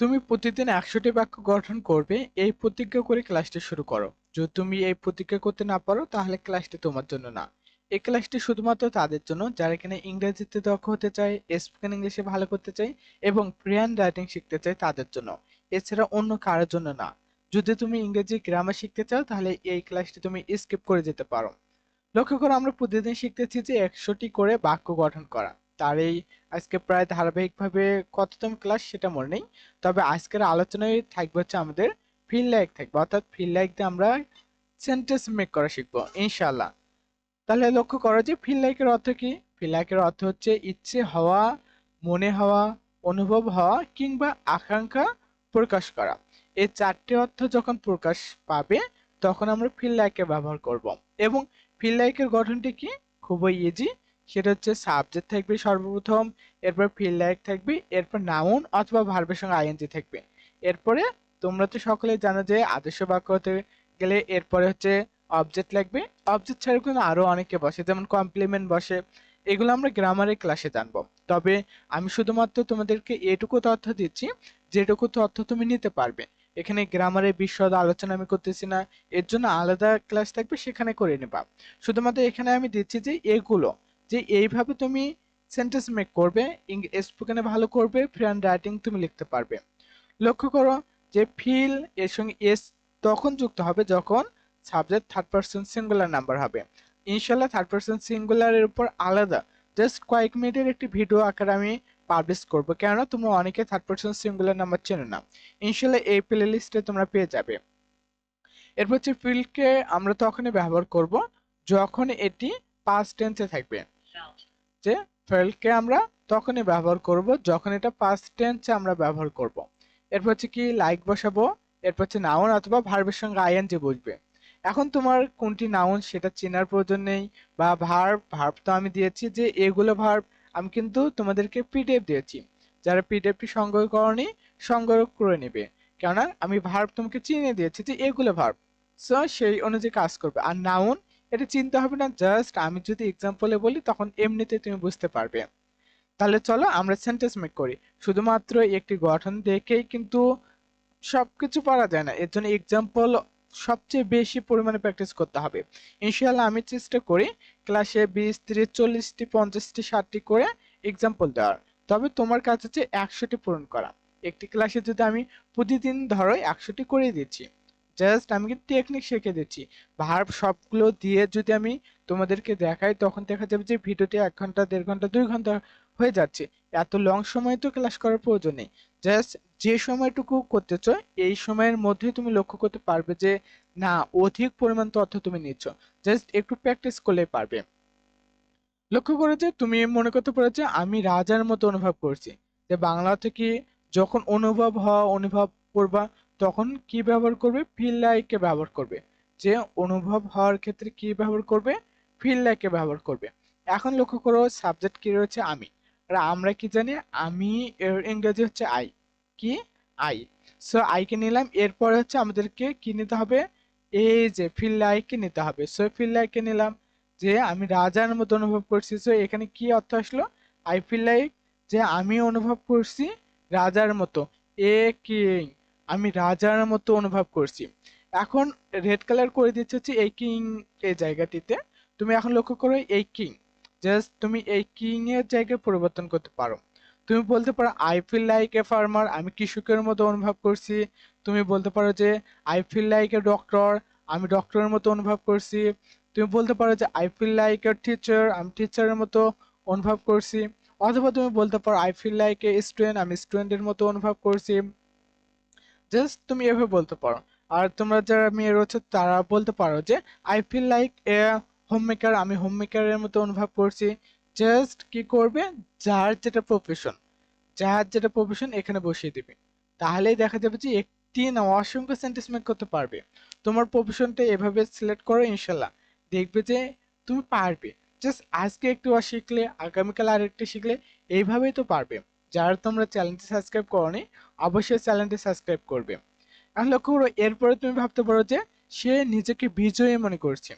তুমি প্রতিদিন একশোটি বাক্য গঠন করবে, এই প্রতিজ্ঞা করে ক্লাসটি শুরু করো। যদি তুমি এই প্রতিজ্ঞা করতে না পারো, তাহলে ক্লাসটি তোমার জন্য না। এই ক্লাসটি শুধুমাত্র তাদের জন্য, যারা কিনা ইংরেজিতে দক্ষ হতে চায় স্পোকেন ইংলিশে ভালো করতে চায়, এবং প্রিয়ান রাইটিং শিখতে চায় তাদের জন্য। এছাড়া অন্য কারোর জন্য না। যদি তুমি ইংরেজি গ্রামার শিখতে চাও, তাহলে এই ক্লাসটি তুমি স্কিপ করে যেতে পারো। লক্ষ্য করো, আমরা প্রতিদিন শিখতেছি যে একশোটি করে বাক্য গঠন করা। তার এই আজকে প্রায় ধারাবাহিকভাবে কততম ক্লাস সেটা মনে নেই। তবে আজকের আলোচনায় থাকবে হচ্ছে আমাদের ফিল লাইক থাকবে অর্থাৎ ফিল লাইক দিয়ে আমরা সেন্টেন্স মেক করা শিখব ইনশাল্লাহ তাহলে লক্ষ্য করো যে ফিল লাইকের অর্থ কি? ফিল লাইকের অর্থ হচ্ছে ইচ্ছে হওয়া, মনে হওয়া, অনুভব হওয়া কিংবা আকাঙ্ক্ষা প্রকাশ করা। এই চারটি অর্থ যখন প্রকাশ পাবে, তখন আমরা ফিল লাইকে ব্যবহার করব। এবং ফিল লাইকের গঠনটি কি? খুবই ইজি সেটা হচ্ছে সাবজেক্ট থাকবে সর্বপ্রথম, এরপর ফিল লাইক থাকবে, এরপর নাউন অথবা ভার্বের সঙ্গে আইএনজি থাকবে। এরপরে তোমরা তো সকলেই জানো যে আদর্শ বাক্য হতে গেলে এরপরে হচ্ছে অবজেক্ট লাগবে। অবজেক্ট ছাড়া কিন্তু আরও অনেকে বসে, যেমন কমপ্লিমেন্ট বসে, এগুলো আমরা গ্রামারের ক্লাসে জানব। তবে আমি শুধুমাত্র তোমাদেরকে এটুকু তথ্য দিচ্ছি, যেটুকু তথ্য তুমি নিতে পারবে। এখানে গ্রামারের বিশদ আলোচনা আমি করতেছি না, এর জন্য আলাদা ক্লাস থাকবে, সেখানে করে নেবা। শুধুমাত্র এখানে আমি দিচ্ছি যে এগুলো যে এইভাবে তুমি সেন্টেন্স মেক করবে স্পোকেনে ভালো করবে ফ্রেন্ড রাইটিং তুমি লিখতে পারবে। লক্ষ্য করো যে ফিল এর সঙ্গে এস তখন যুক্ত হবে যখন subject third person singular number হবে। ইনশাল্লাহ থার্ড পার্সন সিঙ্গুলারের উপর আলাদা। জাস্ট কয়েক মিনিটের একটি ভিডিও আকারে আমি পাবলিশ করব। কেননা তোমরা অনেকে থার্ড পার্সন সিঙ্গুলার নাম্বার চেনো না। ইনশাল্লাহ এই প্লে লিস্টে তোমরা পেয়ে যাবে। এরপর হচ্ছে ফিল্ডকে আমরা তখনই ব্যবহার করব যখন এটি পাস্ট টেন্সে থাকবে। যে ফেলকে আমরা তখনই ব্যবহার করব যখন এটা পাস্ট টেন্সে আমরা ব্যবহার করব। এরপর হচ্ছে কি লাইক বসাবো, এরপর হচ্ছে নাউন অথবা ভার্বের সঙ্গে আইএনজি বসবে। এখন তোমার কোনটি নাউন সেটা চেনার প্রয়োজন নেই বা ভার্ব ভার্ব তো আমি দিয়েছি যে এগুলো ভার্ব আমি কিন্তু তোমাদেরকে পিডিএফ দিয়েছি। যারা পিডিএফটি সংগ্রহ করনি, সংগ্রহ করে নেবে। কেননা আমি ভার্ব তোমাকে চিনে দিয়েছি যে এগুলো ভার্ব সো সেই অনুযায়ী কাজ করবে। আর নাউন এটা চিনতে হবে না জাস্ট আমি যদি এক্সাম্পলে বলি, তখন এমনিতে তুমি বুঝতে পারবে। তাহলে চলো আমরা সেন্টেন্স মেক করি। শুধুমাত্র একটি গঠন দেখেই কিন্তু সব কিছু পারা যায় না। এর জন্য এক্সাম্পল সবচেয়ে বেশি পরিমাণে প্র্যাকটিস করতে হবে। ইনশাআল্লাহ আমি চেষ্টা করি ক্লাসে বিশ, তিরিশ চল্লিশটি পঞ্চাশটি ষাটটি করে এক্সাম্পল দেওয়ার। তবে তোমার কাজ হচ্ছে একশোটি পূরণ করা। একটি ক্লাসে যদি আমি প্রতিদিন ধরো একশোটি করে দিচ্ছি। জাস্ট আমি কিন্তু টেকনিক শিখে দিচ্ছি। ভার্ব সবগুলো দিয়ে যদি আমি তোমাদেরকে দেখাই, তখন দেখা যাবে যে ভিডিওটি এক ঘণ্টা, দেড় ঘণ্টা, দুই ঘণ্টা হয়ে যাচ্ছে। এত লং সময় তো ক্লাস করার প্রয়োজন নেই। জাস্ট যে সময়টুকু করতেছো এই সময়ের মধ্যেই তুমি লক্ষ্য করতে পারবে যে, না, অধিক পরিমাণ তথ্য তুমি নিচ্ছ। জাস্ট একটু প্র্যাকটিস করলেই পারবে। লক্ষ্য করে যে, তুমি মনে করতে পারো যে, আমি রাজার মতো অনুভব করছি। যে বাংলা থেকে যখন অনুভব হওয়া, অনুভব করবা তখন কি ব্যবহার করবে? ফিল লাইকে ব্যবহার করবে। যে অনুভব হওয়ার ক্ষেত্রে কি ব্যবহার করবে? ফিল লাইকে ব্যবহার করবে। এখন লক্ষ্য করো সাবজেক্ট কি রয়েছে? আমি। আর আমরা কি জানি? আমি এর ইংরেজি হচ্ছে আই কি? আই সো আইকে নিলাম। এরপরে হচ্ছে আমাদেরকে কি নিতে হবে? এই যে ফিল লাইককে নিতে হবে। সো ফিল লাইককে নিলাম। যে, আমি রাজার মতো অনুভব করছি। সো এখানে কি অর্থ আসলো? আই ফিল লাইক যে, আমি অনুভব করছি রাজার মতো। এ কিং আমি রাজার মতো অনুভব করছি। এখন রেড কালার করে দিচ্ছে হচ্ছে এই কিং এই জায়গাটিতে। তুমি এখন লক্ষ্য করো এই কিং জাস্ট তুমি এই কিং এর জায়গায় পরিবর্তন করতে পারো। তুমি বলতে পারো I feel like a farmer আমি কৃষকের মতো অনুভব করছি। তুমি বলতে পারো যে I feel like a doctor আমি ডক্টরের মতো অনুভব করছি। তুমি বলতে পারো যে I feel like a teacher আমি টিচারের মতো অনুভব করছি। অথবা তুমি বলতে পারো I feel like a student আমি স্টুডেন্টের মতো অনুভব করছি। জাস্ট তুমি এভাবে বলতে পারো। আর তোমরা যারা মেয়ে রয়েছে, তারা বলতে পারো যে I feel like a homemaker আমি হোম মেকারের মতো অনুভব করছি। জাস্ট কি করবে? যার যেটা প্রফেশন যার যেটা প্রফেশন এখানে বসিয়ে দিবে। তাহলেই দেখা যাবে যে একটি না, অসংখ্য সেন্টেন্স মেক করতে পারবে। তোমার প্রফেশনটা এভাবে সিলেক্ট করো, ইনশাল্লাহ। দেখবে যে তুমি পারবে। জাস্ট আজকে একটু শিখলে, আগামীকাল আর একটু শিখলে এইভাবেই তো পারবে। যারা তোমরা চ্যানেলটি সাবস্ক্রাইব করনি, অবশ্যই চ্যানেলটি সাবস্ক্রাইব করবে। এখন লক্ষ্য করো, এরপরে তুমি ভাবতে পারো যে সে নিজেকে বিজয়ী মনে করছে।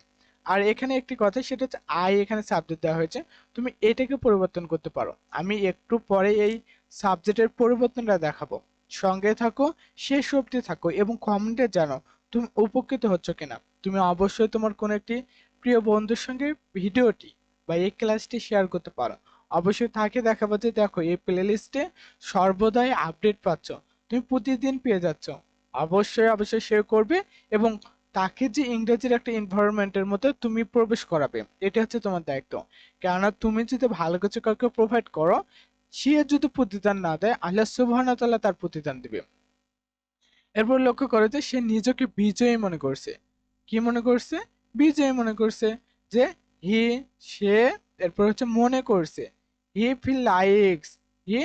আর এখানে একটি কথা, সেটা হচ্ছে আই এখানে সাবজেক্ট দেওয়া হয়েছে। তুমি এটাকে পরিবর্তন করতে পারো। আমি একটু পরে এই সাবজেক্টের পরিবর্তনটা দেখাবো। সঙ্গে থাকো, শেষ অবধি থাকো এবং কমেন্টে জানো তুমি উপকৃত হচ্ছ কিনা। তুমি অবশ্যই তোমার কোনো একটি প্রিয় বন্ধুর সঙ্গে ভিডিওটি বা এই ক্লাসটি শেয়ার করতে পারো। অবশ্যই তাকে দেখাবো যে দেখো, এই প্লে লিস্টে সর্বদাই আপডেট পাচ্ছ। তুমি প্রতিদিন পেয়ে যাচ্ছ। অবশ্যই অবশ্যই শেয়ার করবে এবং তাকে যে ইংরেজির একটা এনভায়রনমেন্টের মধ্যে তুমি প্রবেশ করাবে, এটা হচ্ছে তোমার দায়িত্ব। কেননা তুমি যদি ভালো কিছু কাউকে প্রোভাইড করো, সে যদি প্রতিদান না দেয়, আল্লাহ তাআলা তার প্রতিদান দিবে। এরপর লক্ষ্য করে যে সে নিজেকে বিজয়ী মনে করছে। কি মনে করছে? বিজয়ী মনে করছে যে হি সে, এরপর হচ্ছে মনে করছে। হি ফিল লাইকস হি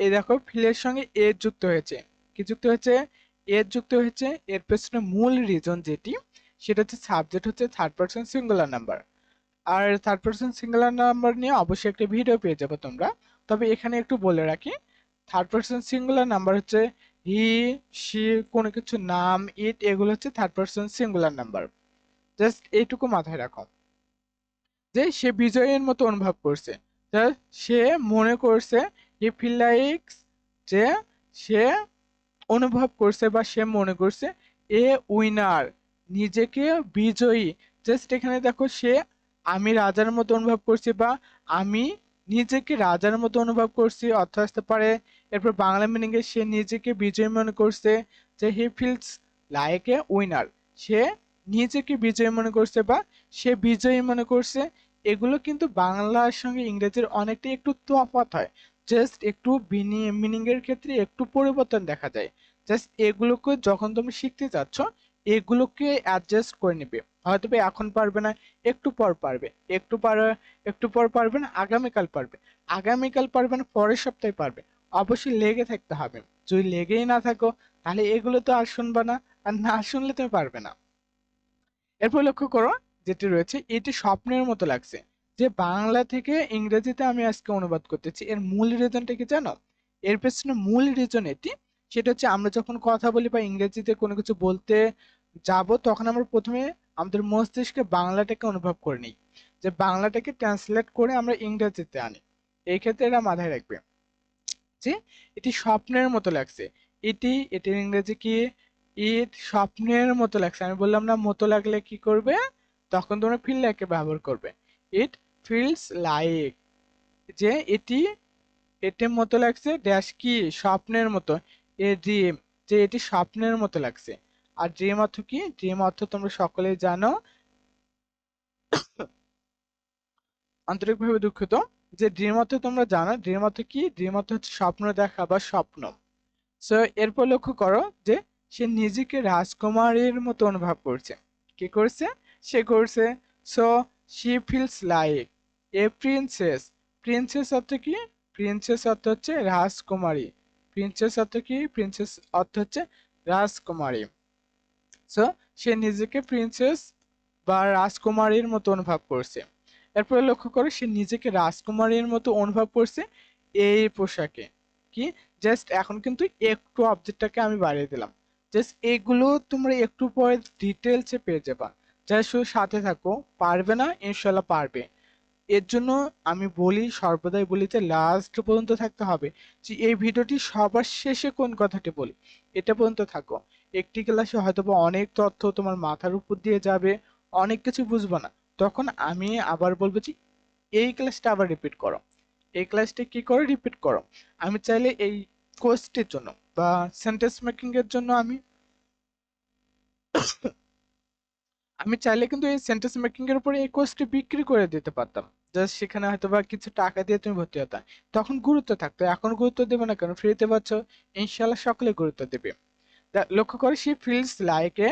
এই দেখো ফিলের সঙ্গে এ যুক্ত হয়েছে কি যুক্ত হয়েছে এর যুক্ত হয়েছে এর পেছনে মূল রিজন যেটি সেটা হচ্ছে সাবজেক্ট হচ্ছে থার্ড পার্সন সিঙ্গুলার নাম্বার আর থার্ড পার্সন সিঙ্গুলার নাম্বার নিয়ে অবশ্যই একটা ভিডিও পেয়ে যাবে তোমরা। তবে এখানে একটু বলে রাখি থার্ড পার্সন সিঙ্গুলার নাম্বার হচ্ছে হি সি কোনো কিছু নাম ইট এগুলো হচ্ছে third person singular number just এইটুকু মাথায় রাখো। যে সে বিজয়ের মতো অনুভব করছে। সে মনে করছে ফিল লাইকস যে সে অনুভব করছে বা সে মনে করছে এ উইনার নিজেকে বিজয়ী। জাস্ট এখানে দেখো সে আমি রাজার মতো অনুভব করছি বা আমি নিজেকে রাজার মতো অনুভব করছি অর্থ আসতে পারে এরপর বাংলা মিনিং এ সে নিজেকে বিজয়ী মনে করছে যে he feels like a winner সে নিজেকে বিজয়ী মনে করছে বা সে বিজয়ী মনে করছে এগুলো কিন্তু বাংলার সঙ্গে ইংরেজির অনেকটাই একটু তফাৎ হয়। জাস্ট একটু মিনিং এর ক্ষেত্রে একটু পরিবর্তন দেখা যায়। জাস্ট এগুলোকে যখন তুমি শিখতে যাচ্ছ এগুলোকে অ্যাডজাস্ট করে নেবে। হয়তো এখন পারবে না, একটু পর পারবে। একটু পর একটু পর পারবে না, আগামীকাল পারবে। আগামীকাল পারবে না, পরের সপ্তাহে পারবে। অবশ্যই লেগে থাকতে হবে। যদি লেগেই না থাকো, তাহলে এগুলো তো আর শুনবে না, আর না শুনলে তুমি পারবে না। এরপর লক্ষ্য করো যেটি রয়েছে, এটি স্বপ্নের মতো লাগছে। যে বাংলা থেকে ইংরেজিতে আমি আজকে অনুবাদ করতেছি, এর মূল রিজনটা কি জানো? এর পেছনে মূল রিজন এটি, সেটা হচ্ছে আমরা যখন কথা বলি বা ইংরেজিতে কোনো কিছু বলতে যাব, তখন আমরা প্রথমে আমাদের মস্তিষ্কে বাংলাটাকে অনুভব করে নিই। যে বাংলাটাকে ট্রান্সলেট করে আমরা ইংরেজিতে আনি। এই ক্ষেত্রে এটা মাথায় রাখবে। যে এটি স্বপ্নের মতো লাগছে। এটি, এটির ইংরেজি কি? ইট স্বপ্নের মতো লাগছে। আমি বললাম না, মতো লাগলে কি করবে? তখন তোমরা ফিল লাইকে ব্যবহার করবে। ইট ফিলস লাইক যে এটি এটির মতো লাগছে ড্যাশ কি স্বপ্নের মতো, এ ড্রিম যে এটি স্বপ্নের মতো লাগছে। আর ড্রিম অর্থ কি? ড্রিম অর্থ তোমরা সকলেই জানো, আন্তরিকভাবে দুঃখিত, যে ড্রিম অর্থ তোমরা জানো ড্রিম অর্থ কি? ড্রিম অর্থ হচ্ছে স্বপ্ন দেখা বা স্বপ্ন। সো এরপর লক্ষ্য করো যে সে নিজেকে রাজকুমারীর মতো অনুভব করছে। কি করছে? সে করছে। So she feels like a princess princess অর্থ কি? প্রিন্সেস অর্থ হচ্ছে রাজকুমারী। প্রিন্সেস অর্থ কি? প্রিন্সেস অর্থ হচ্ছে রাজকুমারী। সো সে নিজেকে প্রিন্সেস বা রাজকুমারীর মতো অনুভব করছে। এরপরে লক্ষ্য করো, সে নিজেকে রাজকুমারীর মতো অনুভব করছে এই পোশাকে। কি? জাস্ট এখন কিন্তু একটু অবজেক্টটাকে আমি বাড়িয়ে দিলাম। জাস্ট এগুলো তোমরা একটু পরে ডিটেলসে পেয়ে যাবা। যারা শুধু সাথে থাকো, পারবে না ইনশাল্লাহ পারবে। এর জন্য আমি বলি, সর্বদাই বলি যে লাস্ট পর্যন্ত থাকতে হবে। যে এই ভিডিওটি সবার শেষে কোন কথাটি বলি, এটা পর্যন্ত থাকো। একটি ক্লাসে হয়তো বা অনেক তথ্য তোমার মাথার উপর দিয়ে যাবে, অনেক কিছু বুঝব না। তখন আমি আবার বলব যে এই ক্লাসটা আবার রিপিট করো। এই ক্লাসটা কি করে রিপিট করো? আমি চাইলে এই কোর্সটির জন্য বা সেন্টেন্স মেকিংয়ের জন্য আমি আমি চাইলে কিন্তু এই সেন্টেন্স মেকিং এর উপরে এই কোর্সটি বিক্রি করে দিতে পারতাম। জাস্ট সেখানে হয়তো বা কিছু টাকা দিয়ে তুমি ভর্তি হতাম তখন গুরুত্ব থাকতো, এখন গুরুত্ব দেবে না কেন? ফ্রিতে পাচ্ছ ইনশাল্লাহ সকলে গুরুত্ব দেবে। লক্ষ্য করে, সে ফিল্ডস লাইক এ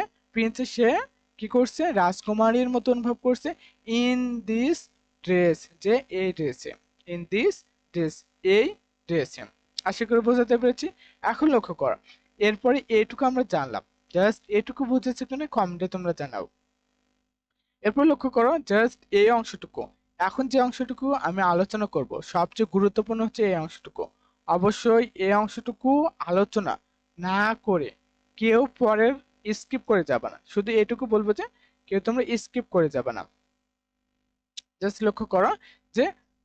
সে কি করছে? রাজকুমারীর মতো অনুভব করছে ইন দিস ড্রেস যে এই ড্রেসে ইন দিস ড্রেস এই ড্রেসে আশা করি বোঝাতে পেরেছি। এখন লক্ষ্য করো, এরপরে এইটুকু আমরা জানলাম। জাস্ট এটুকু বুঝেছে কিনা? কমেন্টে তোমরা জানাও। এরপর লক্ষ্য করো জাস্ট এই অংশটুকু। এখন যে অংশটুকু আমি আলোচনা করব, সবচেয়ে গুরুত্বপূর্ণ হচ্ছে এই অংশটুকু। অবশ্যই এই অংশটুকু আলোচনা না করে কেউ পরের স্কিপ করে যাবে না। শুধু এটুকু বলব যে, কেউ তোমরা স্কিপ করে যাবে না। জাস্ট লক্ষ্য করো যে,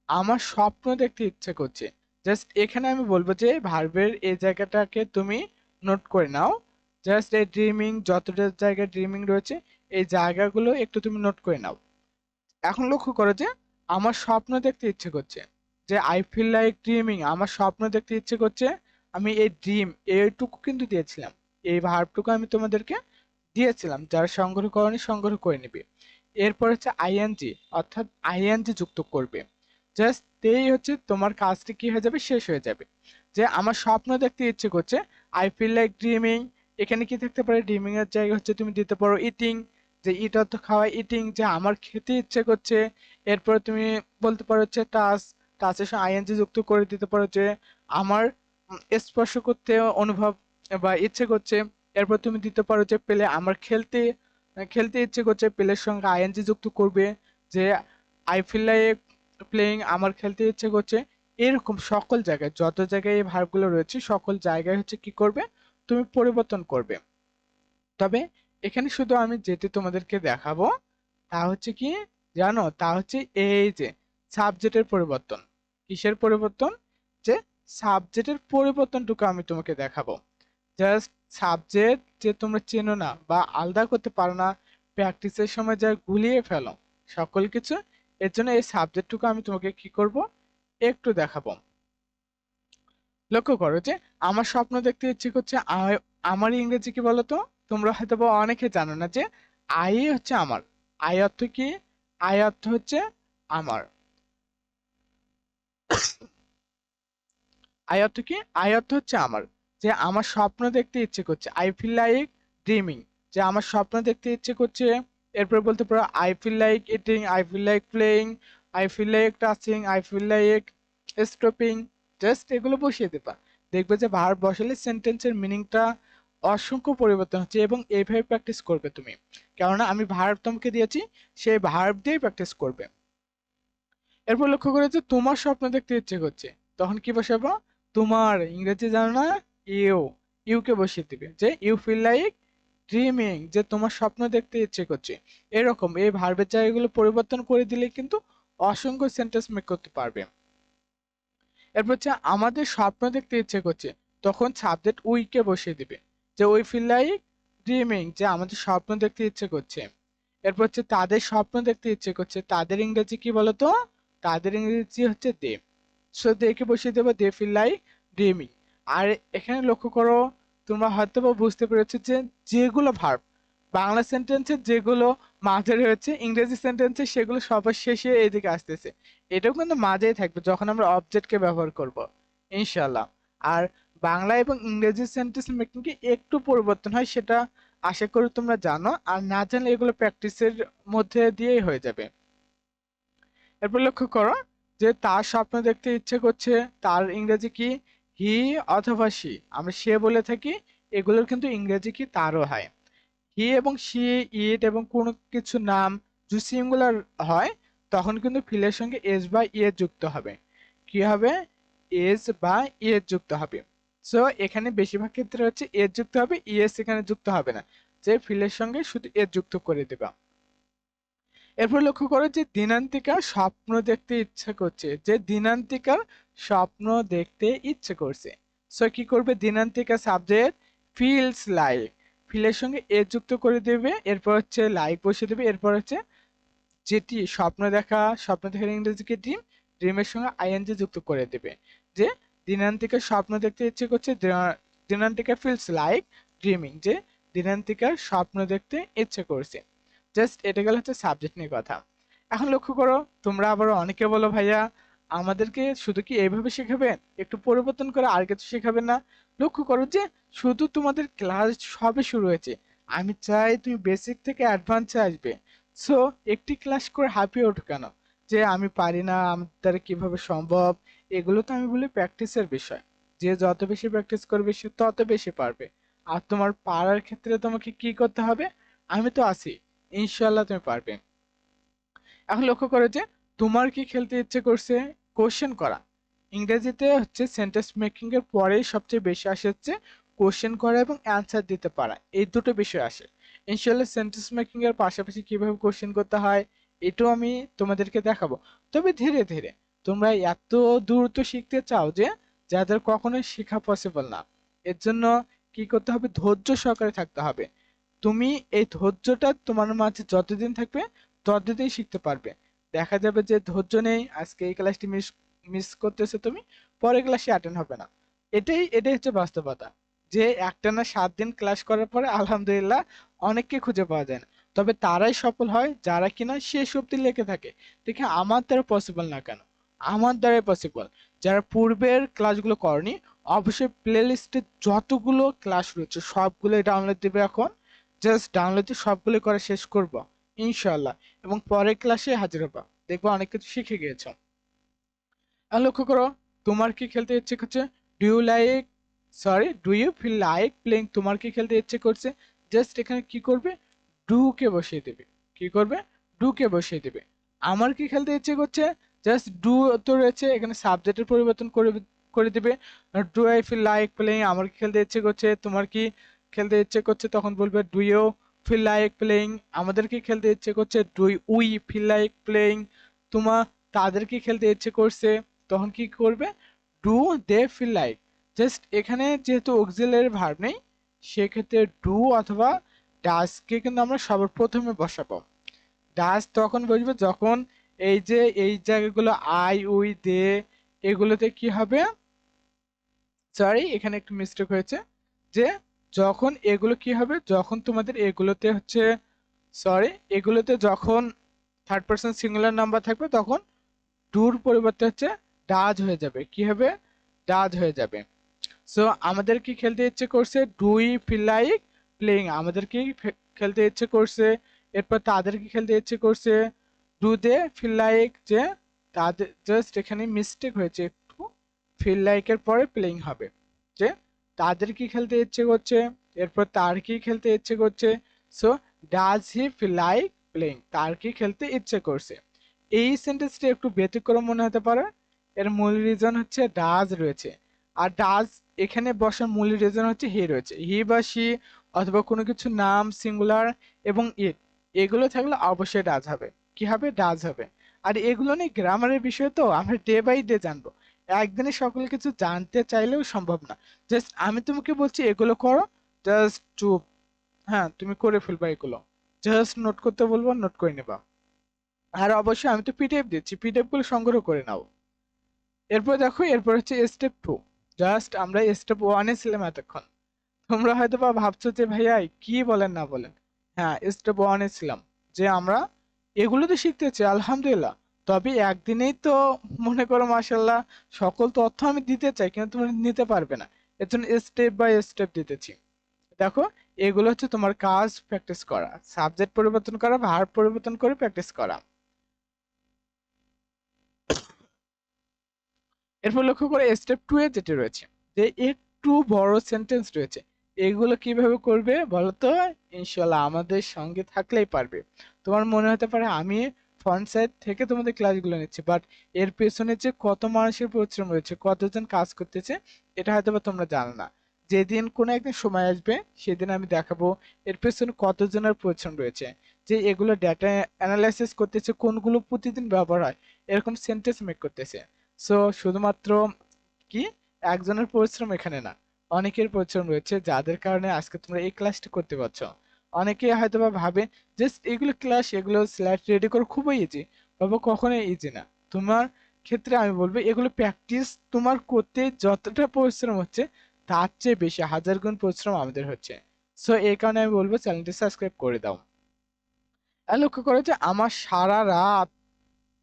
আমার স্বপ্ন দেখতে ইচ্ছে করছে। জাস্ট এখানে আমি বলব যে, ভার্বের এই জায়গাটাকে তুমি নোট করে নাও। জাস্ট এই ড্রিমিং যতটা জায়গায় ড্রিমিং রয়েছে এই জায়গাগুলো একটু তুমি নোট করে নাও। এখন লক্ষ্য করো যে, আমার স্বপ্ন দেখতে ইচ্ছে করছে যে আই ফিল লাইক ড্রিমিং আমার স্বপ্ন দেখতে ইচ্ছে করছে আমি এই ড্রিম এইটুকু কিন্তু দিয়েছিলাম। এই ভার্বটুকু আমি তোমাদেরকে দিয়েছিলাম, যারা সংগ্রহ করনি, সংগ্রহ করে নিবে। এরপর হচ্ছে আইএনজি অর্থাৎ আইএনজি যুক্ত করবে। জাস্ট এই হচ্ছে তোমার কাজটি কি হয়ে যাবে? শেষ হয়ে যাবে। যে, আমার স্বপ্ন দেখতে ইচ্ছে করছে আই ফিল লাইক ড্রিমিং এখানে কি থাকতে পারে? ড্রিমিং এর জায়গা হচ্ছে তুমি দিতে পারো ইটিং যে ইট অর্থ খাওয়া ইটিং যে আমার খেতে ইচ্ছে করছে, এরপর তুমি বলতে পারো হচ্ছে টাচ টাচের সঙ্গে আইএনজি যুক্ত করে দিতে পারো যে আমার স্পর্শ করতে অনুভব বা ইচ্ছে করছে, এরপর তুমি দিতে পারো যে পেলে আমার খেলতে খেলতে ইচ্ছে করছে, পেলের সঙ্গে আইএনজি যুক্ত করবে, যে আই ফিল লাইক প্লেইং আমার খেলতে ইচ্ছে করছে, এরকম সকল জায়গায়, যত জায়গায় এই ভার্বগুলো রয়েছে, সকল জায়গায় হচ্ছে কি করবে? তুমি পরিবর্তন করবে। তবে এখানে শুধু আমি যেটি তোমাদেরকে দেখাবো, তা হচ্ছে কি? জানো, তা হচ্ছে এই যে সাবজেক্টের পরিবর্তন। কিসের পরিবর্তন? যে সাবজেক্টের পরিবর্তনটুকু আমি তোমাকে দেখাবো। জাস্ট সাবজেক্ট যে তোমরা চেনো না বা আলাদা করতে পারো না প্র্যাকটিসের সময় যা গুলিয়ে ফেলো। সকল কিছু, এর জন্য এই সাবজেক্টটুকু আমি তোমাকে কি করব? একটু দেখাবো। লক্ষ্য করো যে, আমার স্বপ্ন দেখতে ইচ্ছে করছে আমার ইংরেজি কি বলতো? তোমরা হয়তো বা অনেকে জানো না যে আই হচ্ছে আমার। আই অর্থ কি? আই অর্থ হচ্ছে আমার। আই অর্থ কি? আই অর্থ হচ্ছে আমার। যে আমার স্বপ্ন দেখতে ইচ্ছে করছে। I feel like dreaming. যে আমার স্বপ্ন দেখতে ইচ্ছে করছে, এরপর বলতে পারো, I feel like eating, I feel like playing I feel like touching, I feel like stopping just এগুলো বসিয়ে দেবা। দেখবে যে ভার্ব বসালে সেন্টেন্সের মিনিংটা অসংখ্য পরিবর্তন হচ্ছে এবং এইভাবে প্র্যাকটিস করবে তুমি। কেননা আমি ভার্ব তোমাকে দিয়েছি, সেই ভার্ব দিয়েই প্র্যাকটিস করবে। এরপর লক্ষ্য করে যে তোমার স্বপ্ন দেখতে ইচ্ছে করছে, তখন কি বসাবো? তোমার ইংরেজি জানো না? ইউ। ইউকে বসিয়ে দিবে যে ইউ ফিল লাইক ড্রিমিং যে তোমার স্বপ্ন দেখতে ইচ্ছে করছে। এরকম এই ভার্বের জায়গাগুলো পরিবর্তন করে দিলে কিন্তু অসংখ্য সেন্টেন্স মেক করতে পারবে। এরপর হচ্ছে, আমাদের স্বপ্ন দেখতে ইচ্ছে করছে তখন সাবজেক্ট উইকে বসিয়ে দিবে। যে উই ফিল লাইক ড্রিমিং যে আমাদের স্বপ্ন দেখতে ইচ্ছে করছে। এরপর হচ্ছে তাদের স্বপ্ন দেখতে ইচ্ছে করছে, তাদের ইংরেজি কি বলতো? তাদের ইংরেজি হচ্ছে দে সো দেখে বসিয়ে দেবো দে ফিল লাইক ড্রিমিং আর এখানে লক্ষ্য করো, তোমরা হয়তো বা বুঝতে পেরেছ যে যেগুলো ভার্ব বাংলা সেন্টেন্সে যেগুলো মাঝে রয়েছে ইংরেজি সেন্টেন্সে সেগুলো সবার শেষে এদিকে আসতেছে। এটাও কিন্তু মাঝেই থাকবে যখন আমরা অবজেক্টকে ব্যবহার করব ইনশাল্লাহ আর বাংলা এবং ইংরেজি সেন্টেন্স মেকিংকে একটু পরিবর্তন হয় সেটা আশা করি তোমরা জানো। আর না জানলে এগুলো প্র্যাকটিসের মধ্যে দিয়েই হয়ে যাবে। এরপর লক্ষ্য করো যে তার স্বপ্ন দেখতে ইচ্ছে করছে তার ইংরেজি কি? হি অথবা সি আমরা সে বলে থাকি, এগুলোর কিন্তু ইংরেজি কি তারও হয়। হি এবং সি ইট এবং কোনো কিছু নাম যদি সিঙ্গুলার হয়, তখন কিন্তু ফিলের সঙ্গে এস বা ইয়ে যুক্ত হবে। কি হবে? এস বা ইয়ে যুক্ত হবে। সো এখানে বেশিরভাগ ক্ষেত্রে হচ্ছে এর যুক্ত হবে, ইএস এখানে যুক্ত হবে না। যে ফিলের সঙ্গে শুধু এর যুক্ত করে দেবা। এরপর লক্ষ্য করো যে দিনান্তিকা স্বপ্ন দেখতে ইচ্ছা করছে। যে দিনান্তিকার স্বপ্ন দেখতে ইচ্ছে করছে। সো কি করবে দিনান্তিকা সাবজেক্ট ফিলস লাইক ফিলের সঙ্গে এ যুক্ত করে দেবে, এরপর হচ্ছে লাইক বসিয়ে দেবে, এরপর হচ্ছে যেটি স্বপ্ন দেখা, স্বপ্ন দেখার ইংরেজিকে ড্রিম ড্রিমের সঙ্গে আইএনজি যুক্ত করে দেবে। যে দিনান্তিকা স্বপ্ন দেখতে ইচ্ছে করছে দিনান্তিকা ফিলস লাইক ড্রিমিং যে দিনান্তিকার স্বপ্ন দেখতে ইচ্ছে করছে। জাস্ট এটা গেল হচ্ছে সাবজেক্ট নিয়ে কথা। এখন লক্ষ্য করো, তোমরা আবার অনেকে বলো, ভাইয়া, আমাদেরকে শুধু কি এইভাবে শেখাবেন একটু পরিবর্তন করে আর কিছু শেখাবেন না? লক্ষ্য করো যে শুধু তোমাদের ক্লাস সবে শুরু হয়েছে। আমি চাই তুমি বেসিক থেকে অ্যাডভান্সে আসবে। সো একটি ক্লাস করে হাঁপিয়ে ওঠো কেন? যে আমি পারি না, আমার দ্বারা কীভাবে সম্ভব? এগুলো তো আমি বলি প্র্যাকটিসের বিষয়। যে যত বেশি প্র্যাকটিস করবে, সে তত বেশি পারবে। আর তোমার পারার ক্ষেত্রে তোমাকে কি করতে হবে? আমি তো আছি ইনশাল্লাহ তুমি পারবে। এখন লক্ষ্য করো যে, তোমার কি খেলতে ইচ্ছে করছে? কোশ্চেন করা। ইংরেজিতে হচ্ছে সেন্টেন্স মেকিং এর পরেই সবচেয়ে বেশি আসে হচ্ছে কোশ্চেন করা এবং অ্যান্সার দিতে পারা। এই দুটো বিষয় আসে। ইনশাল্লাহ সেন্টেন্স মেকিং এর পাশাপাশি কীভাবে কোশ্চেন করতে হয়, এটাও আমি তোমাদেরকে দেখাবো। তবে ধীরে ধীরে তোমরা এত দ্রুত শিখতে চাও যে যাদের কখনোই শেখা পসিবল না। এর জন্য কি করতে হবে? ধৈর্য সহকারে থাকতে হবে। তুমি এই ধৈর্যটা তোমার মাঝে যতদিন থাকবে, ততদিন শিখতে পারবে। দেখা যাবে যে ধৈর্য নেই, আজকে এই ক্লাসটি মিস মিস করতেছো তুমি, পরের ক্লাসে অ্যাটেন্ড হবে না। এটাই এটাই হচ্ছে বাস্তবতা। যে একটা না সাত দিন ক্লাস করার পরে আলহামদুলিল্লাহ অনেককে খুঁজে পাওয়া যায় না। তবে তারাই সফল হয়, যারা কিনা শেষ অব্দি লেগে থাকে। দেখে আমার দ্বারা পসিবল না কেন। আমার দ্বারাই পসিবল যারা পূর্বের ক্লাসগুলো করনি, অবশ্যই প্লে লিস্টে যতগুলো ক্লাস রয়েছে সবগুলো ডাউনলোড দেবে এখন। জাস্ট ডাউনলোড দিয়ে সবগুলো করা শেষ করব ইনশাল্লাহ এবং পরের ক্লাসে হাজির হবা। দেখব অনেক কিছু শিখে গিয়েছ। লক্ষ্য করো, তোমার কি খেলতে ইচ্ছে করছে? Do you like sorry do you feel like playing তোমার কি খেলতে ইচ্ছে করছে? জাস্ট এখানে কি করবে? ডু কে বসিয়ে দেবে। কি করবে? ডু কে বসিয়ে দেবে। আমার কি খেলতে ইচ্ছে করছে? জাস্ট ডু তো রয়েছে, এখানে সাবজেক্টের পরিবর্তন করে করে দিবে। Do I feel like playing আমার কি খেলতে ইচ্ছে করছে? তোমার কি খেলতে ইচ্ছে করছে? তখন বলবে do you feel like playing আমাদের কি খেলতে ইচ্ছে করছে? Do we feel like playing তোমার তাদের কি খেলতে ইচ্ছে করছে? তখন কি করবে? Do they feel like just এখানে যেহেতু অক্সিলের ভার নেই, সেক্ষেত্রে ডু অথবা ডাসকে কিন্তু আমরা সবার প্রথমে বসাবো। ডাস তখন বসবে যখন এই যে এই জায়গাগুলো আই, উই, দে, এগুলোতে কি হবে? সরি এখানে একটু মিস্টেক হয়েছে। যে যখন এগুলো কি হবে? যখন তোমাদের এগুলোতে হচ্ছে সরি এগুলোতে যখন থার্ড পার্সন সিঙ্গুলার নাম্বার থাকবে, তখন ডুর পরিবর্তে হচ্ছে ডাজ হয়ে যাবে। কি হবে? ডাজ হয়ে যাবে। সো আমাদের কি খেলতে ইচ্ছে করছে? ডুই ফিল লাইক প্লেইং আমাদের কি খেলতে ইচ্ছে করছে? এরপর তাদের কি খেলতে ইচ্ছে করছে? ডু দে ফিল লাইক যে, তাদের জাস্ট এখানে মিস্টেক হয়েছে, একটু ফিল লাইকের পরে প্লেইং হবে। যে, তাদের কি খেলতে ইচ্ছে করছে, এরপর তার কি খেলতে ইচ্ছে করছে so does he feel like playing তার কি খেলতে ইচ্ছে করছে? এই সেন্টেন্সটি একটু ব্যতিক্রম মনে হতে পারে। এর মূল রিজন হচ্ছে ডাজ রয়েছে। আর ডাজ এখানে বসার মূল রিজন হচ্ছে হি রয়েছে। হি বা সি অথবা কোনো কিছু নাম সিঙ্গুলার এবং ইট এগুলো থাকলে অবশ্যই ডাজ হবে। কি হবে, ডাজ হবে। আর এগুলো নিয়ে গ্রামারের বিষয় তো আমরা ডে বাই ডে জানব। একদিনে সকল কিছু জানতে চাইলেও সম্ভব না। জাস্ট আমি তোমাকে বলছি, এগুলো করো জাস্ট চুপ হ্যাঁ তুমি করে ফেলবা এগুলো। জাস্ট নোট করতে বলব নোট করে নেবা। আর অবশ্যই আমি তো পিডিএফ দিচ্ছি পিডিএফগুলো সংগ্রহ করে নাও। এরপর দেখো, এরপর হচ্ছে স্টেপ টু জাস্ট আমরা স্টেপ ওয়ানে ছিলাম এতক্ষণ। তোমরা হয়তো বা ভাবছ যে, ভাইয়া, কি বলেন, না বলেন? হ্যাঁ স্টেপ ওয়ানে ছিলাম। যে আমরা এগুলো তো শিখতেছি আলহামদুলিল্লাহ। তবে একদিনেই তো, মনে করো মাসাল্লাহ সকল তথ্য আমি দিতে চাই, কিন্তু তুমি নিতে পারবে না। এর জন্য স্টেপ বাই স্টেপ দিতেছি। দেখো, এগুলো হচ্ছে তোমার কাজ প্র্যাকটিস করা। সাবজেক্ট পরিবর্তন করা ভার্ব পরিবর্তন করে প্র্যাকটিস করা। এরপর লক্ষ্য করে স্টেপ টু এ যেটি রয়েছে, যে একটু বড় সেন্টেন্স রয়েছে এগুলো কীভাবে করবে বলো তো ইনশাল্লাহ আমাদের সঙ্গে থাকলেই পারবে। তোমার মনে হতে পারে আমি ফ্রন্ট সাইড থেকে তোমাদের ক্লাসগুলো নিচ্ছি বাট এর পেছনে যে কত মানুষের পরিশ্রম রয়েছে, কতজন কাজ করতেছে, এটা হয়তো বা তোমরা জানো না। যেদিন কোনো একদিন সময় আসবে, সেদিন আমি দেখাবো এর পেছনে কতজনের পরিশ্রম রয়েছে। যে এগুলো ডেটা অ্যানালাইসিস করতেছে, কোনগুলো প্রতিদিন ব্যবহার হয়, এরকম সেন্টেন্স মেক করতেছে। সো শুধুমাত্র কি? একজনের পরিশ্রম এখানে না। অনেকের পরিশ্রম রয়েছে যাদের কারণে আজকে তোমরা এই ক্লাসটি করতে পারছ। অনেকে হয়তো বা ভাবে জাস্ট এগুলো ক্লাস এগুলো স্লাইড রেডি করা খুবই ইজি বাবা কখনোই ইজি না। তোমার ক্ষেত্রে আমি বলব, এগুলো প্র্যাকটিস তোমার করতে যতটা পরিশ্রম হচ্ছে, তার চেয়ে বেশি, হাজার গুণ পরিশ্রম আমাদের হচ্ছে। সো এই কারণে আমি বলব চ্যানেলটি সাবস্ক্রাইব করে দাও। আর লক্ষ্য করো যে, আমার সারা রাত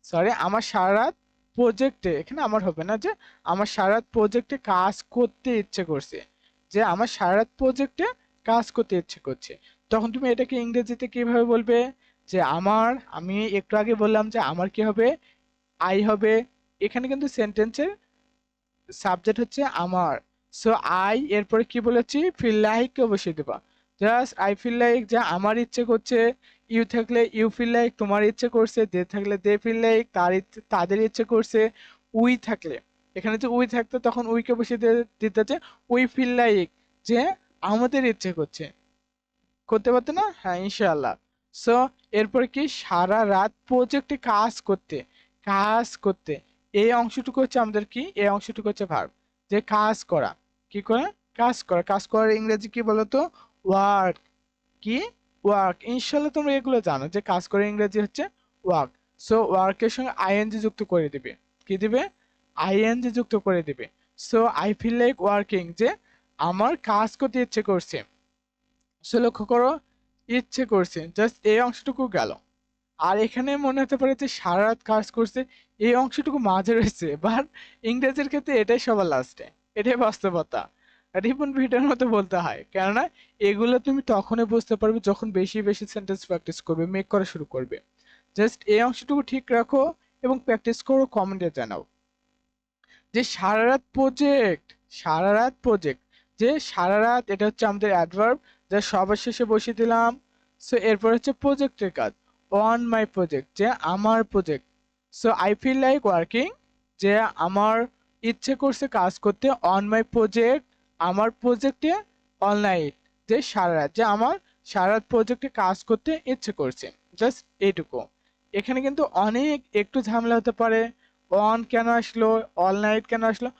সরি আমার সারা রাত প্রজেক্টে এখানে আমার হবে না যে আমার সারা রাত প্রজেক্টে কাজ করতে ইচ্ছে করছে, যে আমার সারা রাত প্রজেক্টে কাজ করতে ইচ্ছে করছে। তখন তুমি এটাকে ইংরেজিতে কীভাবে বলবে? যে আমার, আমি একটু আগে বললাম যে আমার কি হবে? আই হবে। এখানে কিন্তু সেন্টেন্সের সাবজেক্ট হচ্ছে আমার। সো আই এরপরে কি বলেছি? ফিল লাইক কে বসিয়ে দেবা। জাস্ট আই ফিল লাইক যে আমার ইচ্ছে করছে ইউ থাকলে ইউ ফিল লাইক তোমার ইচ্ছে করছে দে থাকলে দে ফিল লাইক তার তাদের ইচ্ছে করছে উই থাকলে। এখানে যে উই থাকতো, তখন উইকে বসিয়ে দিতে যে উই ফিল লাইক যে আমাদের ইচ্ছে করছে। করতে পারতো না? হ্যাঁ ইনশাআল্লাহ। সো এরপর কি? সারা রাত প্রজেক্টে কাজ করতে কাজ করতে। এই অংশটুকু হচ্ছে আমাদের কি? এই অংশটুকু হচ্ছে ভার্ব যে কাজ করা। কি করে? কাজ করা। কাজ করার ইংরেজি কি বলতো? ওয়ার্ক কি? ওয়ার্ক ইনশাল্লাহ তোমরা এগুলো জানো, যে কাজ করে ইংরেজি হচ্ছে ওয়ার্ক সো ওয়ার্কের সঙ্গে আইএনজি যুক্ত করে দিবে। কি দিবে? আইএনজি যুক্ত করে দিবে। So I feel like working যে আমার কাজ করতে ইচ্ছে করছে। সো লক্ষ্য করো, ইচ্ছে করছে। জাস্ট এই অংশটুকু গেল। আর এখানে মনে হতে পারে যে সারা রাত কাজ করছে, এই অংশটুকু মাঝে রয়েছে। বাট ইংরেজির ক্ষেত্রে এটাই সবার লাস্টে এটাই বাস্তবতা। রিপন ভিডিওর মতো বলতে হয়। কেননা, এগুলো তুমি তখনই বুঝতে পারবে যখন বেশি বেশি সেন্টেন্স প্র্যাকটিস করবে মেক করা শুরু করবে। জাস্ট এই অংশটুকু ঠিক রাখো এবং প্র্যাকটিস করো কমেন্টে জানাও। যে সারা রাত প্রজেক্ট সারা রাত প্রজেক্ট যে সারা রাত এটা হচ্ছে আমাদের অ্যাডভার্ব যা সবার শেষে বসিয়ে দিলাম। সো এরপর হচ্ছে প্রজেক্টের কাজ। অন মাই প্রজেক্ট যে আমার project so I feel like working যে আমার ইচ্ছে করছে কাজ করতে অন মাই প্রজেক্ট আমার প্রজেক্টে নাইট যে সারা রাত, যে আমার সারা রাত প্রজেক্টে কাজ করতে ইচ্ছে করছে। জাস্ট এইটুকু এখানে কিন্তু অনেক একটু ঝামেলা হতে পারে। অন কেন আসলো? নাইট কেন আসলো?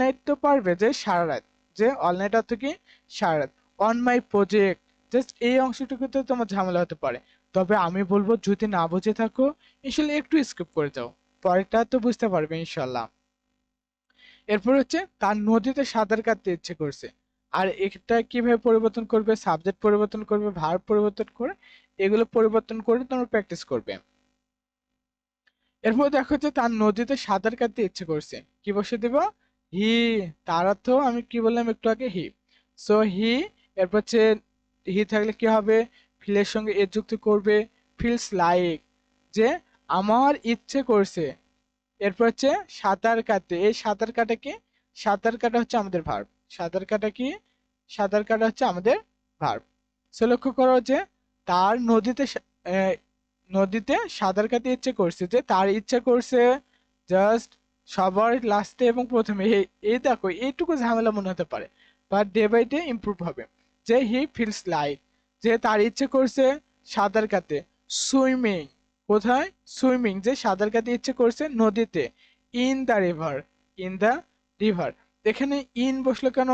নাইট তো পারবে যে সারা রাত, যে অল নাইট অর্থ কি সারা রাত। অন মাই প্রজেক্ট জাস্ট এই অংশটুকুতে তোমার ঝামেলা হতে পারে। তবে আমি বলব, যদি না বুঝে থাকো, ইনশাল্লাহ একটু স্কিপ করে যাও। পরেরটা তো বুঝতে পারবে, ইনশাল্লাহ। এরপর হচ্ছে তার নদীতে সাঁতার কাটতে ইচ্ছে করছে। আর এটা কীভাবে পরিবর্তন করবে সাবজেক্ট পরিবর্তন করবে ভার পরিবর্তন করে, এগুলো পরিবর্তন করে তোমরা প্র্যাকটিস করবে। এরপর দেখো যে তার নদীতে সাঁতার কাটতে ইচ্ছে করছে। কি বসে দেব? হি তার অর্থ আমি কি বললাম একটু আগে? হি সো হি এরপর হচ্ছে হি থাকলে কি হবে? ফিলের সঙ্গে এ যুক্ত করবে। ফিলস লাইক যে আমার ইচ্ছে করছে। এরপর হচ্ছে সাঁতার কাটতে। এই সাঁতার কাটা কি? সাঁতার কাটা হচ্ছে আমাদের ভার্ব সাঁতার কাটা কি? সাঁতার কাটা হচ্ছে আমাদের ভার্ব সে লক্ষ্য করো যে তার নদীতে নদীতে সাঁতার কাটতে ইচ্ছে করছে যে তার ইচ্ছা করছে জাস্ট সবার লাস্টে এবং প্রথমে। এই- দেখো, এইটুকু ঝামেলা মনে হতে পারে but day by day improve হবে। যে হি ফিলস লাইক যে তার ইচ্ছে করছে সাঁতার কাটতে। সুইমিং কোথায় সুইমিং যে সাঁতার কাটতে ইচ্ছে করছে নদীতে in the river in the river এখানে ইন বসল কেন?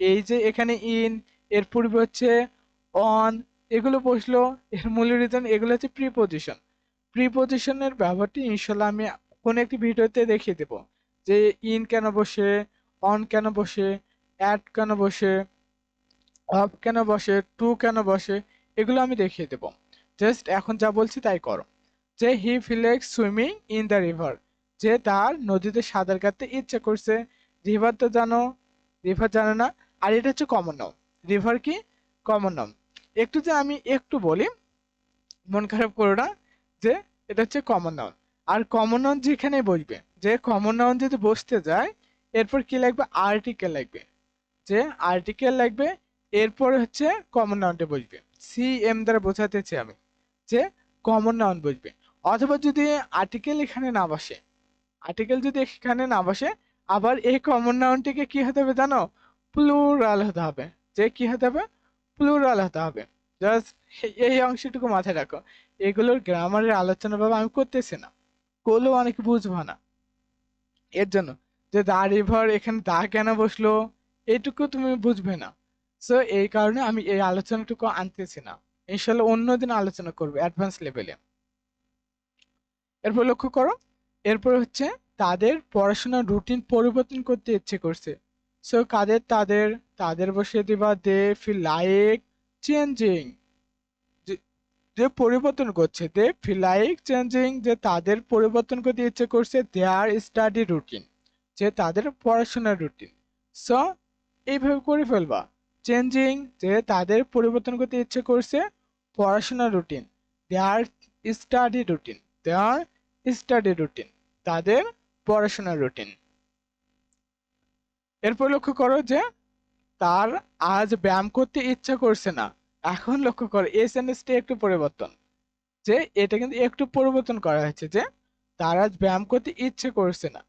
এই যে এখানে ইন এর পূর্বে হচ্ছে অন এগুলো বসল, এর মূল রিজন এগুলো হচ্ছে প্রিপোজিশন প্রিপোজিশনের ব্যবহারটি ইনশাল্লাহ আমি কোনো একটি ভিডিওতে দেখিয়ে দেব। যে ইন কেন বসে অন কেন বসে অ্যাট কেন বসে অফ কেন বসে টু কেন বসে, এগুলো আমি দেখিয়ে দেব। জাস্ট এখন যা বলছি তাই করো। যে he ফিলেক্স swimming in the river যে তার নদীতে সাঁতার কাটতে ইচ্ছে করছে। রিভার তো জানো রিভার জানো না, আর এটা হচ্ছে কমন নাম রিভার কি? কমন নাম একটু যে আমি একটু বলি, মন খারাপ করো না, যে এটা হচ্ছে কমন নাউন আর কমন নাউন যেখানে বসবে, যে কমন নাউন যদি বসতে যায়, এরপর কি লাগবে? আর্টিকেল লাগবে। যে আর্টিকেল লাগবে, এরপর হচ্ছে কমন নাউনটা বসবে। সি এম দ্বারা বোঝাতেছি আমি। যে কমন নাউন বসবে। অথবা যদি আর্টিকেল এখানে না বসে আর্টিকেল যদি এখানে না বসে, আবার এই কমন নাউনটিকে কি হতে হবে জানো? প্লুরাল হতে হবে। যে কি হতে হবে? প্লুরাল হতে হবে। জাস্ট এই অংশটুকু মাথায় রাখো। এগুলোর গ্রামারের আলোচনা বাবা আমি করতেছি না। করলেও অনেকে বুঝব না। এর জন্য যে দা রিভার এখানে দা কেন বসল এইটুকু তুমি বুঝবে না। সো এই কারণে আমি এই আলোচনাটুকু আনতেছি না। ইনশাল্লাহ অন্যদিন আলোচনা করব অ্যাডভান্স লেভেলে এরপর লক্ষ্য করো, এরপর হচ্ছে তাদের পড়াশোনার রুটিন পরিবর্তন করতে ইচ্ছে করছে। সো কাদের তাদের তাদের বসিয়ে দিবা দে ফিল লাইক চেঞ্জিং যে পরিবর্তন করছে দে ফিল লাইক চেঞ্জিং যে তাদের পরিবর্তন করতে ইচ্ছে করছে দেয়ার স্টাডি রুটিন যে তাদের পড়াশোনার রুটিন সো এইভাবে করে ফেলবা। চেঞ্জিং যে তাদের পরিবর্তন করতে ইচ্ছে করছে, পড়াশোনার routine their study routine their study routine তাদের পড়াশোনার রুটিন এরপর লক্ষ্য করো যে তার আজ ব্যায়াম করতে ইচ্ছা করছে না। এখন লক্ষ্য করো এস এন এসটি একটু পরিবর্তন। যে এটা কিন্তু একটু পরিবর্তন করা হয়েছে যে তার আজ ব্যায়াম করতে ইচ্ছে করছে না।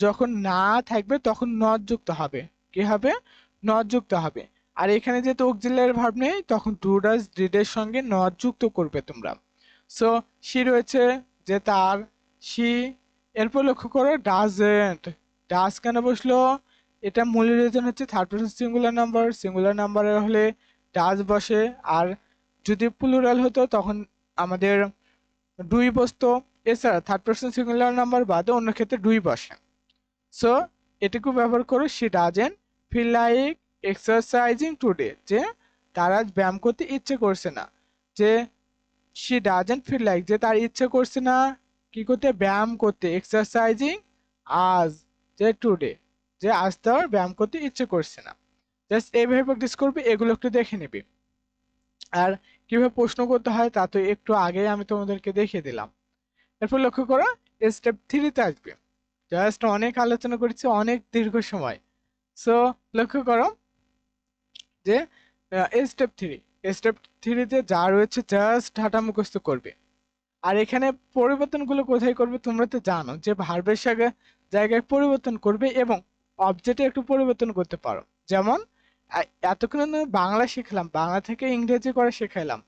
যখন না থাকবে তখন নট যুক্ত হবে। কি হবে? নট যুক্ত হবে। আর এখানে যেহেতু অক্সিলারি ভার্ব নেই, তখন ডু ডাজ ডিডের সঙ্গে নট যুক্ত করবে তোমরা। সো সি রয়েছে যে তার সি এরপর লক্ষ্য করো ডাজেন্ট। ডাজ কেন বসল? এটা মূল রিজন হচ্ছে third person singular number singular নাম্বারে হলে ডাজ বসে। আর যদি প্লুরাল হতো, তখন আমাদের ডুই বসতো। এছাড়া থার্ড পার্সন সিঙ্গুলার নাম্বার বাদে অন্য ক্ষেত্রে ডুই বসে। সো এটুকু ব্যবহার করো she doesn't feel like exercising today যে তার ব্যায়াম করতে ইচ্ছে করছে না। যে সি ডাজেন ফিল লাইক যে তার ইচ্ছে করছে না কি করতে, ব্যায়াম করতে এক্সারসাইজিং আজ যে টুডে যে আজ তার ব্যায়াম করতে ইচ্ছে করছে না। জাস্ট এইভাবে প্র্যাকটিস করবে, এগুলো একটু দেখে নিবি। আর কীভাবে প্রশ্ন করতে হয় তা তো একটু আগে আমি তোমাদেরকে দেখিয়ে দিলাম। এরপর লক্ষ্য করো স্টেপ থ্রিতে আসবে। জাস্ট অনেক আলোচনা করেছি, অনেক দীর্ঘ সময়। সো লক্ষ্য করো যে স্টেপ থ্রি স্টেপ থ্রিতে যা রয়েছে জাস্ট ঢাটা মুখস্থ করবে। আর এখানে পরিবর্তনগুলো কোথায় করবে তোমরা তো জানো, যে ভার্বের সাথে জায়গায় পরিবর্তন করবে এবং অবজেক্টে একটু পরিবর্তন করতে পারো। যেমন এতক্ষণ আমি বাংলা শিখলাম, বাংলা থেকে ইংরেজি করে শেখাইলাম।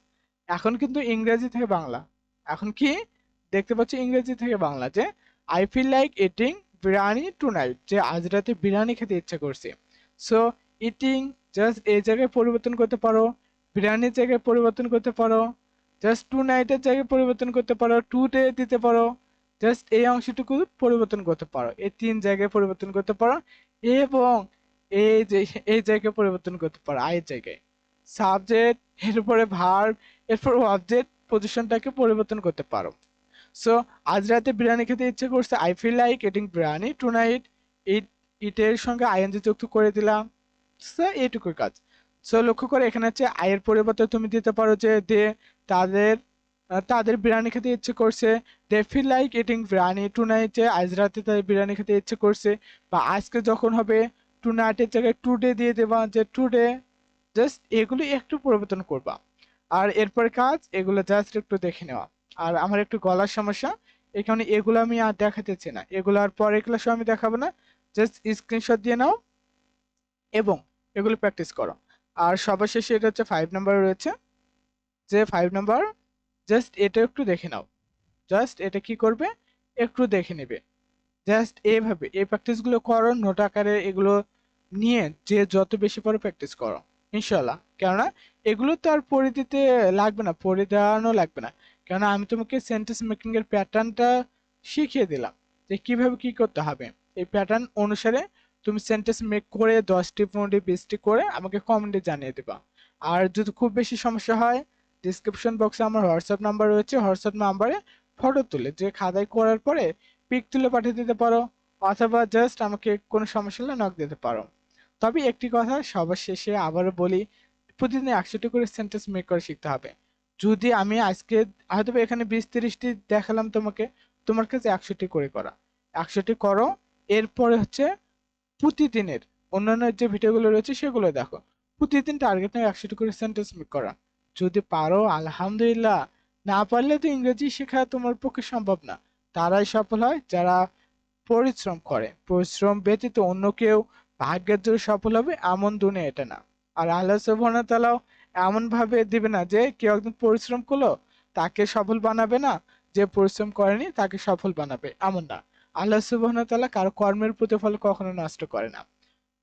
এখন কিন্তু ইংরেজি থেকে বাংলা। এখন কি? দেখতে পাচ্ছি ইংরেজি থেকে বাংলা, যে I feel like eating biryani tonight যে আজ রাতে বিরিয়ানি খেতে ইচ্ছে করছে। সো ইটিং জাস্ট এই জায়গায় পরিবর্তন করতে পারো। বিরিয়ানির জায়গায় পরিবর্তন করতে পারো। জাস্ট টু নাইটের জায়গায় পরিবর্তন করতে পারো টু ডে দিতে পারো। জাস্ট এই অংশটুকু পরিবর্তন করতে পারো। এই তিন জায়গায় পরিবর্তন করতে পারো এবং এই যে, এই জায়গায় পরিবর্তন করতে পারো আয়ের জায়গায়। সাবজেক্ট এরপরে ভার্ব এরপর অবজেক্ট পজিশনটাকে পরিবর্তন করতে পারো। সো আজ রাতে বিরিয়ানি খেতে ইচ্ছে করছে I feel like eating biryani tonight eat ইটের সঙ্গে আইএনজি যুক্ত করে দিলাম। সো এইটুকুর কাজ। সো লক্ষ্য করে এখানে হচ্ছে আয়ের পরিবর্তে তুমি দিতে পারো যে দে তাদের তাদের বিরিয়ানি খেতে ইচ্ছে করছে। They feel like eating biryani tonight আজ রাতে তাদের বিরিয়ানি খেতে ইচ্ছে করছে। বা আজকে যখন হবে টু নাইটের জায়গায় টু ডে দিয়ে দেবা যে টু ডে জাস্ট এগুলো একটু পরিবর্তন করবা। আর এরপর কাজ, এগুলো জাস্ট একটু দেখে নেওয়া। আর আমার একটু গলার সমস্যা কারণে এগুলো আমি আর দেখাতেছি না। এগুলো আর পরে ক্লাসে আমি দেখাবো না। জাস্ট স্ক্রিনশট দিয়ে নাও এবং এগুলো প্র্যাকটিস করো। আর সবার শেষে এটা হচ্ছে ফাইভ নাম্বার রয়েছে। যে ফাইভ নাম্বার জাস্ট এটা একটু দেখে নাও। জাস্ট এটা কি করবে? একটু দেখে নেবে। জাস্ট এইভাবে এই প্র্যাকটিসগুলো করো নোট আকারে এগুলো নিয়ে যে যত বেশি পারো প্র্যাকটিস করো ইনশাল্লাহ কেননা এগুলো তো আর পড়ে দিতে লাগবে না, পড়ে দেওয়ানো লাগবে না। কেননা আমি তোমাকে সেন্টেন্স মেকিংয়ের প্যাটার্নটা শিখিয়ে দিলাম যে কীভাবে কি করতে হবে। এই প্যাটার্ন অনুসারে তুমি সেন্টেন্স মেক করে দশটি, পনেরোটি, বিশটি করে আমাকে কমেন্টে জানিয়ে দেবা। আর যদি খুব বেশি সমস্যা হয় ডিসক্রিপশন বক্সে আমার হোয়াটসঅ্যাপ নাম্বার রয়েছে হোয়াটসঅ্যাপ নাম্বারে ফটো তুলে। যে খাতায় করার পরে পিক তুলে পাঠিয়ে দিতে পারো, অথবা জাস্ট আমাকে কোনো সমস্যা হলে নক দিতে পারো। তবে একটি কথা সবার শেষে আবারও বলি, প্রতিদিন একশোটি করে সেন্টেন্স মেক করে শিখতে হবে। যদি আমি আজকে হয়তো এখানে বিশ, তিরিশটি দেখালাম তোমাকে, তোমার কাছে একশোটি করে করা। একশোটি করো, এরপরে হচ্ছে প্রতিদিনের অন্যান্য যে ভিডিওগুলো রয়েছে সেগুলো দেখো। প্রতিদিন টার্গেট নেই একশোটি করে সেন্টেন্স মেক করা। যদি পারো, আলহামদুলিল্লাহ। না পারলে তো ইংরেজি শেখা তোমার পক্ষে সম্ভব না। তারাই সফল হয় যারা পরিশ্রম করে। পরিশ্রম ব্যতীত অন্য কেউ ভাগ্যের জোরে সফল হবে এমন দুনিয়া এটা না। আর আল্লাহ সুবহানাহু তাআলাও এমন ভাবে দিবে না যে কেউ একজন পরিশ্রম করল, তাকে সফল বানাবে না। যে পরিশ্রম করেনি, তাকে সফল বানাবে। এমন না। আল্লাহ সুবাহতাল্লাহ কারও কর্মের প্রতিফল কখনো নষ্ট করে না।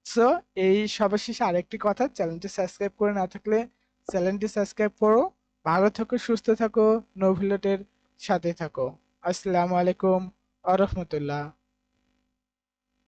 সো এই সবশেষে শেষে আরেকটি কথা, চ্যানেলটি সাবস্ক্রাইব করে না থাকলে চ্যানেলটি সাবস্ক্রাইব করো। ভালো থাকো, সুস্থ থাকো নোভিলেটের সাথে থাকো। আসসালামু আলাইকুম আ রহমতুল্লাহ।